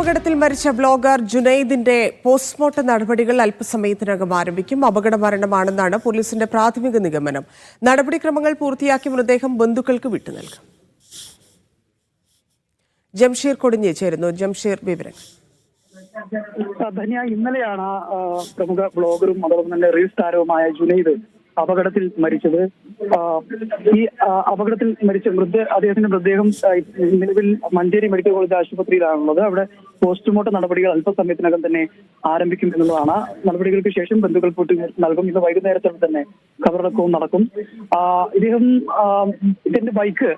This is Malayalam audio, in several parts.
അപകടത്തിൽ മരിച്ച ബ്ലോഗർ ജുനൈദിന്റെ പോസ്റ്റ്മോർട്ടം നടപടികൾ അല്പസമയത്തിനകം ആരംഭിക്കും. അപകട മരണമാണെന്നാണ് പോലീസിന്റെ പ്രാഥമിക നിഗമനം. നടപടിക്രമങ്ങൾ പൂർത്തിയാക്കി മൃതദേഹം ബന്ധുക്കൾക്ക് വിട്ടു നൽകും. ജംഷീർ കൊടിഞ്ഞ് ചേരുന്നു. ജംഷീർ വിവരങ്ങൾ. ധന്യ ഇന്നലെയാണ് പ്രമുഖ ബ്ലോഗറും അതോടൊപ്പം തന്നെ റീൽസ് താരവുമായ ജുനൈദ് അപകടത്തിൽ മരിച്ചത്. ഈ അപകടത്തിൽ മരിച്ച മൃത അദ്ദേഹത്തിന്റെ മൃതദേഹം നിലവിൽ മഞ്ചേരി മെഡിക്കൽ കോളേജ് ആശുപത്രിയിലാണുള്ളത്. അവിടെ പോസ്റ്റ്മോർട്ടം നടപടികൾ അല്പസമയത്തിനകം തന്നെ ആരംഭിക്കും എന്നുള്ളതാണ്. നടപടികൾക്ക് ശേഷം ബന്ധുക്കൾ പൂട്ടി നൽകും. ഇന്ന് വൈകുന്നേരത്തോടെ തന്നെ കബറടക്കവും നടക്കും. ഇദ്ദേഹം ഇതിന്റെ ബൈക്ക്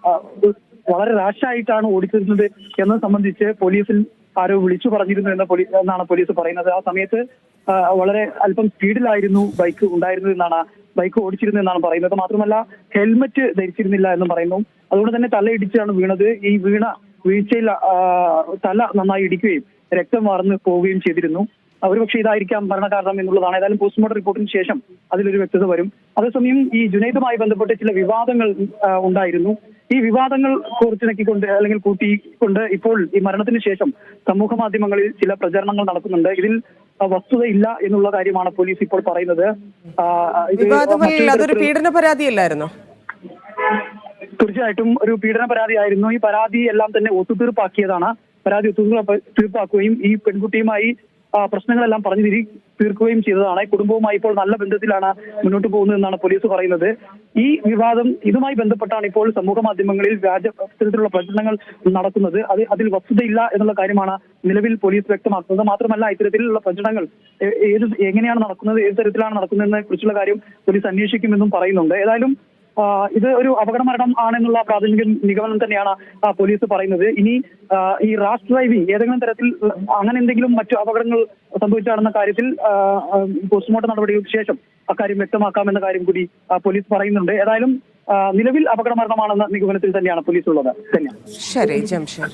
വളരെ റാഷായിട്ടാണ് ഓടിച്ചിരുന്നത് എന്നത് സംബന്ധിച്ച് പോലീസിൽ ആരോ വിളിച്ചു പറഞ്ഞിരുന്നു എന്ന പോലീസ് എന്നാണ് പോലീസ് പറയുന്നത്. ആ സമയത്ത് വളരെ അല്പം സ്പീഡിലായിരുന്നു ബൈക്ക് ഉണ്ടായിരുന്നത് എന്നാണ് ബൈക്ക് ഓടിച്ചിരുന്നത് എന്നാണ് പറയുന്നത്. മാത്രമല്ല ഹെൽമറ്റ് ധരിച്ചിരുന്നില്ല എന്നും പറയുന്നു. അതുകൊണ്ട് തന്നെ തലയിടിച്ചാണ് വീണത്. ഈ വീണ വീഴ്ചയിൽ തല നന്നായി ഇടിക്കുകയും രക്തം വാർന്ന് പോവുകയും ചെയ്തിരുന്നു. ഒരുപക്ഷെ ഇതായിരിക്കാം മരണകാരണം എന്നുള്ളതാണ്. ഏതായാലും പോസ്റ്റ്മോർട്ടം റിപ്പോർട്ടിന് ശേഷം അതിലൊരു വ്യക്തത വരും. അതേസമയം ഈ ജുനൈദുമായി ബന്ധപ്പെട്ട് ചില വിവാദങ്ങൾ ഉണ്ടായിരുന്നു. ഈ വിവാദങ്ങൾ കോർത്തിണക്കിക്കൊണ്ട് അല്ലെങ്കിൽ കൂട്ടിക്കൊണ്ട് ഇപ്പോൾ ഈ മരണത്തിന് ശേഷം സമൂഹ മാധ്യമങ്ങളിൽ ചില പ്രചരണങ്ങൾ നടക്കുന്നുണ്ട്. ഇതിൽ വസ്തുതയില്ല എന്നുള്ള കാര്യമാണ് പോലീസ് ഇപ്പോൾ പറയുന്നത്. അതൊരു പീഡന പരാതിയല്ലായിരുന്നോ? തീർച്ചയായിട്ടും ഒരു പീഡന പരാതിയായിരുന്നു. ഈ പരാതി എല്ലാം തന്നെ ഒത്തുതീർപ്പാക്കിയതാണ്. പരാതി ഒത്തുതീർപ്പാക്കുകയും തീർപ്പാക്കുകയും ഈ പെൺകുട്ടിയുമായി പ്രശ്നങ്ങളെല്ലാം പറഞ്ഞു തിരി തീർക്കുകയും ചെയ്തതാണ്. കുടുംബവുമായി ഇപ്പോൾ നല്ല ബന്ധത്തിലാണ് മുന്നോട്ട് പോകുന്നതെന്നാണ് പോലീസ് പറയുന്നത്. ഈ വിവാദം ഇതുമായി ബന്ധപ്പെട്ടാണ് ഇപ്പോൾ സമൂഹ മാധ്യമങ്ങളിൽ വ്യാജ തരത്തിലുള്ള പ്രചരണങ്ങൾ നടക്കുന്നത്. അത് അതിൽ വസ്തുതയില്ല എന്നുള്ള കാര്യമാണ് നിലവിൽ പോലീസ് വ്യക്തമാക്കുന്നത്. മാത്രമല്ല ഇത്തരത്തിലുള്ള പ്രചരണങ്ങൾ ഏത് എങ്ങനെയാണ് നടക്കുന്നത്? ഏത് തരത്തിലാണ് നടക്കുന്നതെന്നെ കുറിച്ചുള്ള കാര്യം പോലീസ് അന്വേഷിക്കുമെന്നും പറയുന്നുണ്ട്. ഏതായാലും ഇത് ഒരു അപകട മരണം ആണെന്നുള്ള പ്രാഥമിക നിഗമനം തന്നെയാണ് പോലീസ് പറയുന്നത്. ഇനി ഈ റാഷ് ഡ്രൈവിംഗ് ഏതെങ്കിലും തരത്തിൽ അങ്ങനെ എന്തെങ്കിലും മറ്റു അപകടങ്ങൾ സംഭവിച്ചാണെന്ന കാര്യത്തിൽ പോസ്റ്റ്മോർട്ടം നടപടികൾക്ക് ശേഷം അക്കാര്യം വ്യക്തമാക്കാമെന്ന കാര്യം കൂടി പോലീസ് പറയുന്നുണ്ട്. ഏതായാലും നിലവിൽ അപകട മരണമാണെന്ന നിഗമനത്തിൽ തന്നെയാണ് പോലീസ് ഉള്ളത് ശരി ജംഷീർ